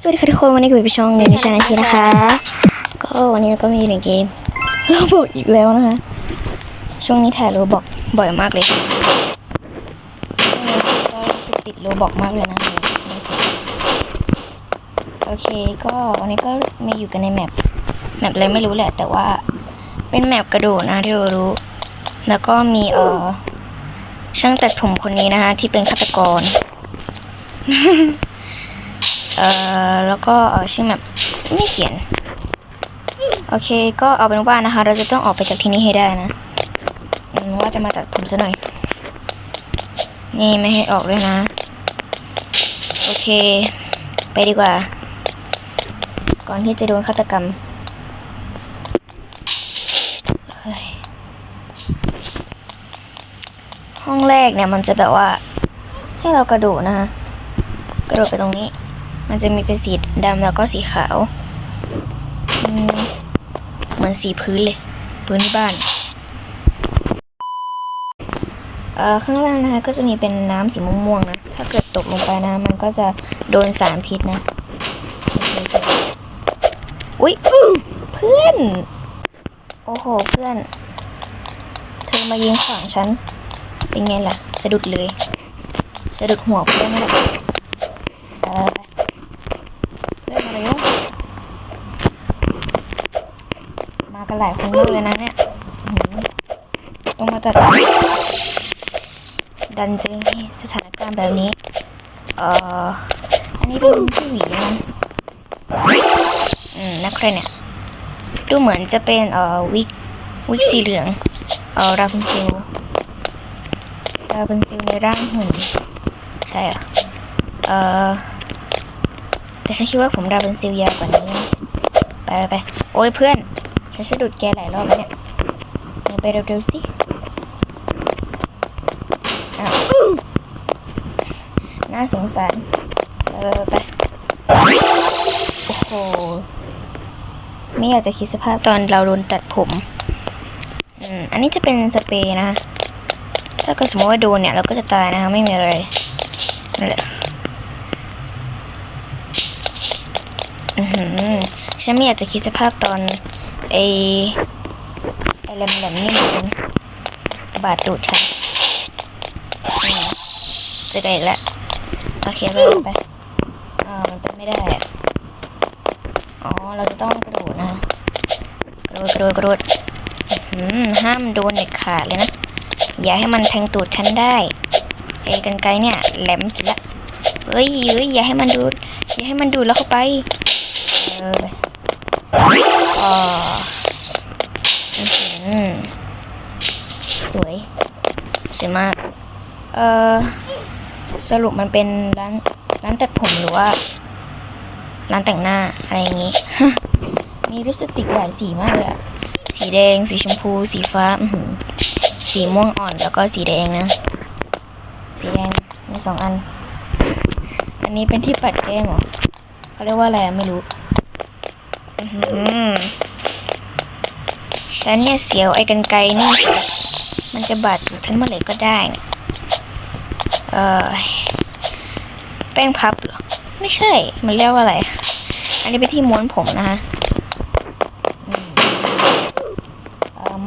สวัสดีค่ะทุกคนวันนี้กูอยู่ช่องนี้ชาแนลชีนะคะ ก็วันนี้เราก็มาอยู่ในเกมโรบอกอีกแล้วนะคะ ช่วงนี้ถ่ายโรบอกบ่อยมากเลยช่วงนี้ก็รู้สึกติดโรบอกมากเลยนะรู้สึกโอเคก็วันนี้ก็มาอยู่กันในแมปแมปอะไรไม่รู้แหละ แต่ว่าเป็นแมปกระโดดนะที่เรารู้ แล้วก็มีเออช่างตัดผมคนนี้นะคะ ที่เป็นฆาตกร เอ่อแล้วก็ชื่อแบบไม่เขียน โอเค ก็เอาเป็นว่านะคะ เราจะต้องออกไปจากที่นี่ให้ได้นะว่าจะมาตัดผมซะหน่อย นี่ไม่ให้ออกด้วยนะ โอเค ไปดีกว่า ก่อนที่จะโดนฆาตกรรมห้องแรกเนี่ยมันจะแบบว่า ให้เรากระโดดนะคะกระโดดไปตรงนี้ มันจะมีเป็นสีดำแล้วก็สีขาวเหมือนสีพื้นเลย พื้นที่บ้านเอ่อข้างล่างนะคะก็จะมีเป็นน้ำสีม่วงๆนะ ถ้าเกิดตกลงไปนะ มันก็จะโดนสารพิษนะอุ๊ยเพื่อน โอ้โหเพื่อน เธอมายิงขวางฉัน เป็นไงล่ะ สะดุดเลย สะดุดหัวเพื่อนนี่แหละเออไปเพื่อนมาเร็วมา กันหลายคนมากเลยนะเนี่ยต้องมาจัดดันเจอสถานการณ์แบบนี้ เอ่อ อันนี้เป็นพี่หวีนะอืมนักใครเนี่ย ดูเหมือนจะเป็นเอ่อวิกวิกสีเหลือง เอ่อราพุนซิลราพุนซิลในร่างหุ่น ใช่เหรอเอ่อ แต่ฉันคิดว่าผมราพุนซิลยาวกว่านี้ ไปไปไปโอ้ยเพื่อน ฉันสะดุดแกหลายรอบแล้วเนี่ยยังไปเร็วๆสิอ้าวน่าสงสารไปไปไป โอ้โห ไม่อยากจะคิดสภาพตอนเราโดนตัดผมอืมอันนี้จะเป็นสเปรย์นะ ถ้าเกิดสมมติว่าโดนเนี่ย เราก็จะตายนะคะไม่มีอะไรนั่นแหละอือหือฉันไม่อยากจะคิดสภาพตอน ไอไอแหลมๆนี่มันบาดตูดฉันจะได้ละโอเคไปไปอ่ามันเป็นไม่ได้อะอ๋อเราจะต้องกระโดดนะกระโดดกระโดดกระโดดห้ามโดนเด็ดขาดเลยนะ อย่าให้มันแทงตูดฉันได้ไอ้กันไกรเนี่ยแหลมสุดละเฮ้ยเฮ้ยอย่าให้มันดูดอย่าให้มันดูดแล้วเข้าไปเอออหือสวย สวยมาก เออสรุปมันเป็นร้านร้านตัดผมหรือว่า ร้านแต่งหน้าอะไรอย่างงี้ มีลิปสติกหลายสีมากเลยอะสีแดง สีชมพู สีฟ้าอืสีม่วงอ่อนแล้วก็สีแดงนะ สีแดงมีสองอัน อันนี้เป็นที่ปัดแก้มเหรอเขาเรียกว่าอะไรไม่รู้อืฉันเนี่ยเสียวไอ้กันไกรนี่ มันจะบาดอยู่ฉันเมื่อไหร่ก็ได้เนี่ยเออแป้งพับเหรอ ไม่ใช่ มันเรียกว่าอะไร อันนี้เป็นที่ม้วนผมนะคะ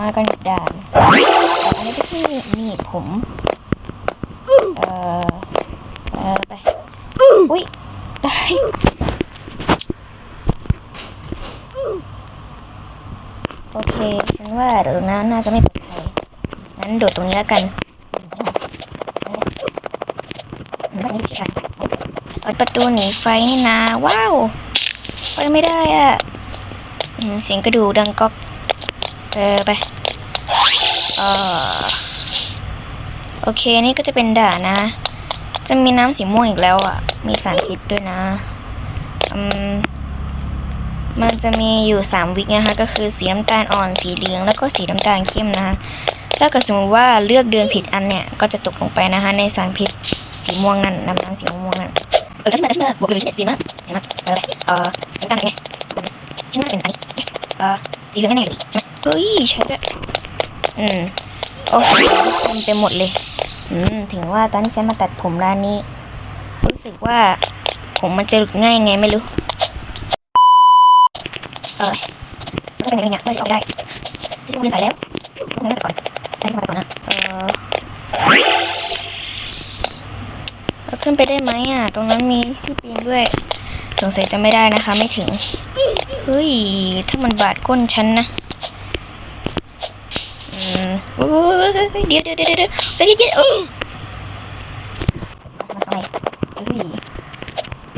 มากันด่านอันนี้ก็ที่หนีบผมเอ่อเอ่อไป อุ้ยตายโอเค ฉันว่าเดี๋ยวนั้นน่าจะไม่ นโดดตรงนี้แล้วกันเปิดประตูหนีไฟนี่นะ ว้าวไปไม่ได้อะเสียงกระดูดังก๊อกเออไปเออโอเคนี่ก็จะเป็นด่านนะ จะมีน้ำสีม่วงอีกแล้วอะ มีสารพิษด้วยนะอืมมันจะมีอยู่สามวิกนะคะ ก็คือสีน้ำตาลอ่อน สีเหลือง แล้วก็สีน้ำตาลเข้มนะคะ ถ้าเกิดสมมติว่าเลือกเดือนผิดอันเนี่ย ก็จะตกลงไปนะคะ ในสารพิษสีม่วงนั่นน้ำน้ำสีม่วงนั่นเออถ้ามาถ้ามาบวกเลยสีมากสีมากอะไรเออสีน้ำตาลไงฉันว่าเป็นอันนี้เออสีเหลืองแน่เลยใช่ไหมเฮ้ยใช่ด้วยอืมโอ้โหเต็มไปหมดเลยอืมถึงว่าตอนที่ฉันมาตัดผมร้านนี้ รู้สึกว่าผมมันจะหลุดง่ายไงไม่รู้เออแล้วก็เป็นยังไงเนี่ยไม่ออกไม่ได้ที่ต้องเรียนสายแล้วต้องเรียนก่อน ใช้สมัยก่อนนะเออขึ้นไปได้ไหมอะ ตรงนั้นมีที่ปีนด้วย สงสัยจะไม่ได้นะคะ ไม่ถึง เฮ้ย ถ้ามันบาดก้นฉันนะ อืมเดี๋ยวเดี๋ยวเดี๋ยวเดี๋ยวใจเย็นๆเออมาทำไมเฮ้ย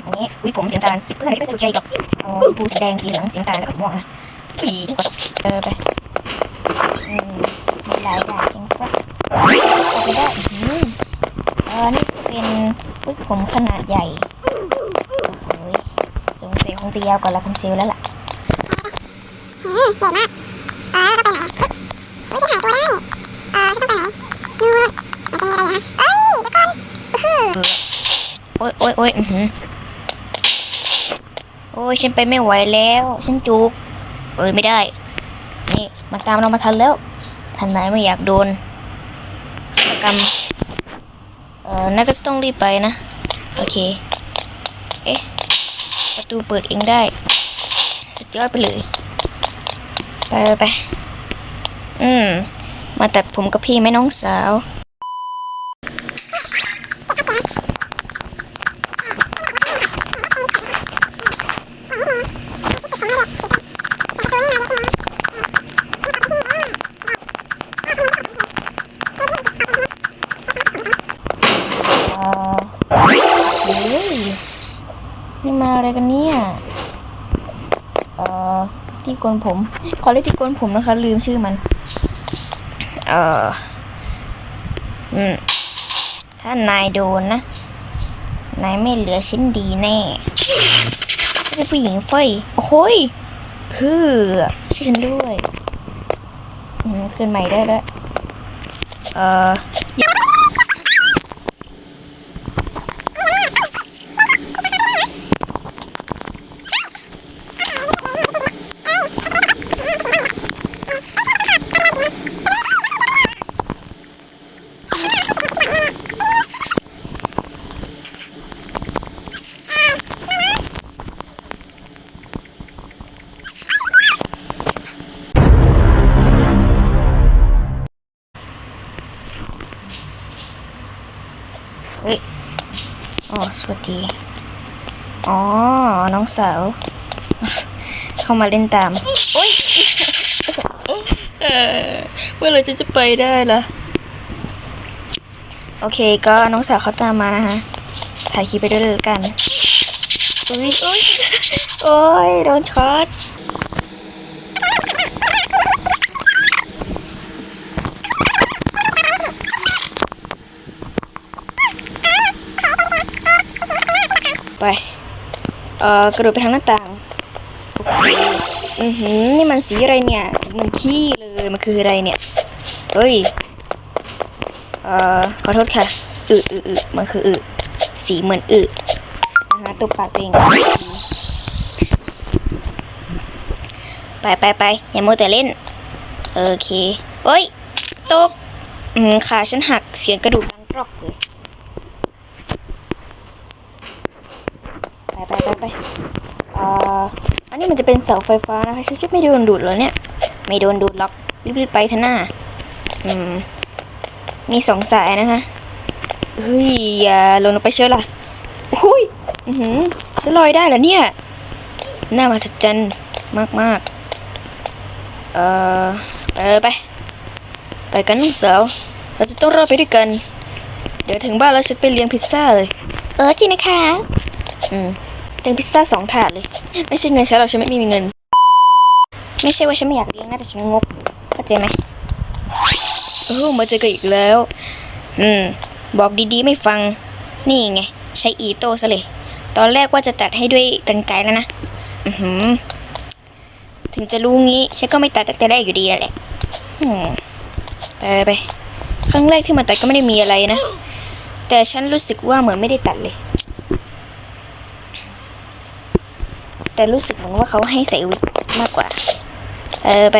อันนี้วิผมสีน้ำตาลเพื่อนไม่ใช่สรุปใจหรอกเอาปูสีแดงสีเหลืองสีน้ำตาลแล้วก็สีม่วงนะอุ้ยจังกว่าเออไป อืม หลายแบบจริงฟะเอาไปได้อืมเออนี่เป็นวิกผมขนาดใหญ่โอ้ยสงสัยคงจะยาวกว่าลาพันเซลแล้วล่ะอืมใหญ่มากเออแล้วก็ไปไหนเฮ้ยไม่ใช่หายตัวได้เออฉันต้องไปไหนนู่นมันจะมีอะไรนะเอ้ยเดี๋ยวก่อนอื้อหือโอ้ยโอ้ยโอ้ยอือหือโอ้ยฉันไปไม่ไหวแล้ว ฉันจุกเอ้ยไม่ได้ นี่มาตามเรามาทันแล้ว ทันไหนไม่อยากโดนกรรมเอ่อน่าก็จะต้องรีบไปนะ โอเค เอ๊ะ ประตูเปิดเองได้ สุดยอดไปเลย ไปไปไปอืม มาตัดผมกับพี่ไหมน้องสาว เอ่อเฮ้ยนี่มาอะไรกันเนี่ย เอ่อ ที่ โกนผมขอเรียกที่โกนผมนะคะ ลืมชื่อมัน เอ่ออืมถ้านายโดนนะ นายไม่เหลือชิ้นดีแน่เป็นผู้หญิงเฟยโอ้โหยคือช่วยฉันด้วย เกินใหม่ได้แล้วเออ เฮ้ยอ๋อสวัสดี อ๋อ น้องสาว เข้ามาเล่นตาม โอ๊ยเออเมื่อไหรจะจะไปได้ล่ะ โอเค ก็น้องสาวเขาตามมานะคะ ถ่ายคลิปไปด้วยเลยละกันอุ้ยอุ้ยโอ้ยโดนช็อต ไป เอ่อกระโดดไปทางหน้าต่างโอเคอือหือนี่มันสีอะไรเนี่ย สีเหมือนขี้เลยมันคืออะไรเนี่ย เฮ้ย เอ่อขอโทษค่ะอึอึอึมันคืออึสีเหมือนอึนะคะตัวปากตัวเองไปไปไปอย่ามัวแต่เล่น โอเคเฮ้ย ตก อืมขาฉันหักเสียงกระดูกดังกรอกเลย ไปไปไปไปอ่าอันนี้มันจะเป็นเสาไฟฟ้านะคะฉันจะไม่โดนดูดเหรอเนี่ยไม่โดนดูดล็อกรีบๆไปเถอะหน้าอืมมีสองสายนะคะเฮ้ยอย่าลงลงไปเชียวล่ะอุ้ยอือหือฉันลอยได้เหรอเนี่ยน่ามาสัจจันมากมากๆเอ่อไปไปไปกันน้องสาวเราจะต้องรอดไปด้วยกัน เดี๋ยวถึงบ้านแล้วฉันไปเลี้ยงพิซซ่าเลย เออจริงนะคะ อืม เลี้ยงพิซซ่าสองถาดเลย ไม่ใช่เงินฉันหรอกฉันไม่มีเงิน ไม่ใช่ว่าฉันไม่อยากเลี้ยงนะแต่ฉันงกเข้าใจไหมโอ้มาเจอกันอีกแล้ว อืม บอกดีๆไม่ฟัง นี่ไง ใช้อีโต้ซะเลย ตอนแรกว่าจะตัดให้ด้วยกันไกรแล้วนะอือหือ ถึงจะรู้งี้ฉันก็ไม่ตัดแต่แรกอยู่ดีแหละอืมไปไปไปครั้งแรกที่มาตัดก็ไม่ได้มีอะไรนะ แต่ฉันรู้สึกว่าเหมือนไม่ได้ตัดเลย แต่รู้สึกเหมือนว่าเขาให้ใส่วิกมากกว่า เออไป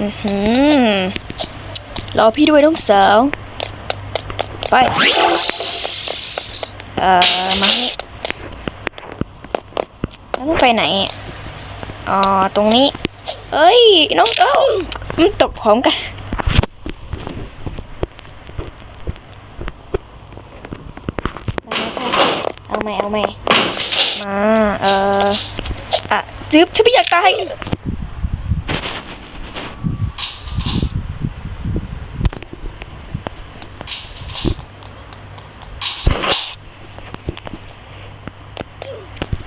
อือหือรอพี่ด้วยน้องสาวไป เอ่อ มานี่แล้วมันไปไหนอ๋อตรงนี้ เอ้ย น้องเอ้ามันตกพร้อมกันมาค่ะเอาไหมเอาไหมมา เอออะ จึ๊บฉันไม่อยากตาย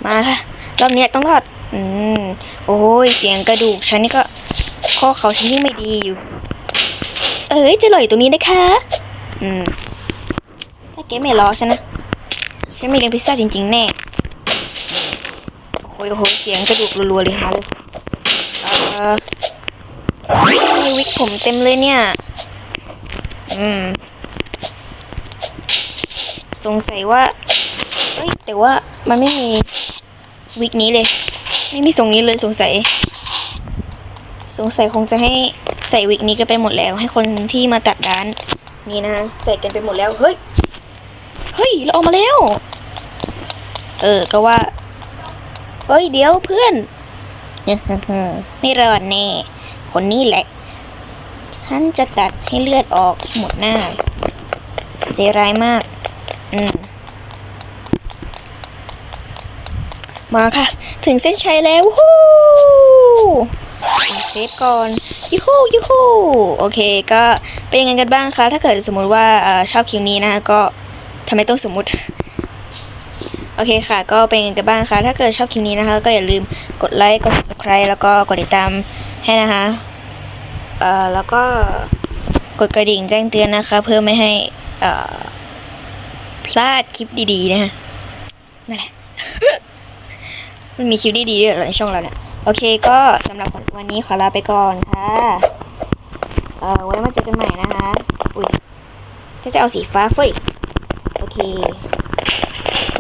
มาค่ะรอบนี้ต้องรอด อืม โอ้ย เสียงกระดูกฉันนี่ก็ข้อเขาฉันยิ่งไม่ดีอยู่ เอ้ย จะลอยตรงนี้นะคะ อืม ถ้าเกมไม่รอฉันนะ ฉันไม่เลี้ยงพิซซ่าจริง ๆ แน่ โอ้โหโหเสียงกระดูกรัวๆเลยหาเลยเอ่อมีวิกผมเต็มเลยเนี่ย อืม สงสัยว่าเอ้ยแต่ว่ามันไม่มีวิกนี้เลย ไม่มีทรงนี้เลยสงสัย สงสัยคงจะให้ใส่วิกนี้กันไปหมดแล้ว ให้คนที่มาตัดร้าน นี่นะใส่กันไปหมดแล้ว เฮ้ย เฮ้ย เราออกมาแล้ว เออ ก็ว่า เฮ้ยเดี๋ยวเพื่อนไม่รอดแน่ คนนี้แหละ ฉันจะตัดให้เลือดออกหมดหน้าใจร้ายมาก อืม มาค่ะ ถึงเส้นชัยแล้ววู้เซฟก่อน ยูฮูยูฮูโอเค ก็เป็นยังไงกันบ้างคะ ถ้าเกิดสมมุติว่าชอบคลิปนี้นะคะก็ทำไมต้องสมมุติ โอเคค่ะ ก็เป็นไงกันบ้างคะถ้าเกิดชอบคลิปนี้นะคะ ก็อย่าลืมกดไลค์ กด subscribe แล้วก็กดติดตามให้นะคะเอ่อแล้วก็กดกระดิ่งแจ้งเตือนนะคะ เพื่อไม่ให้เอ่อพลาดคลิปดีๆนะคะนั่นแหละมันมีคลิปดีๆด้วยเหรอในช่องเราเนี่ยโอเคก็สำหรับวันนี้ขอลาไปก่อนค่ะ เอ่อไว้มาเจอกันใหม่นะคะ อุ้ยจะจะเอาสีฟ้าเฟ้ยโอเค เข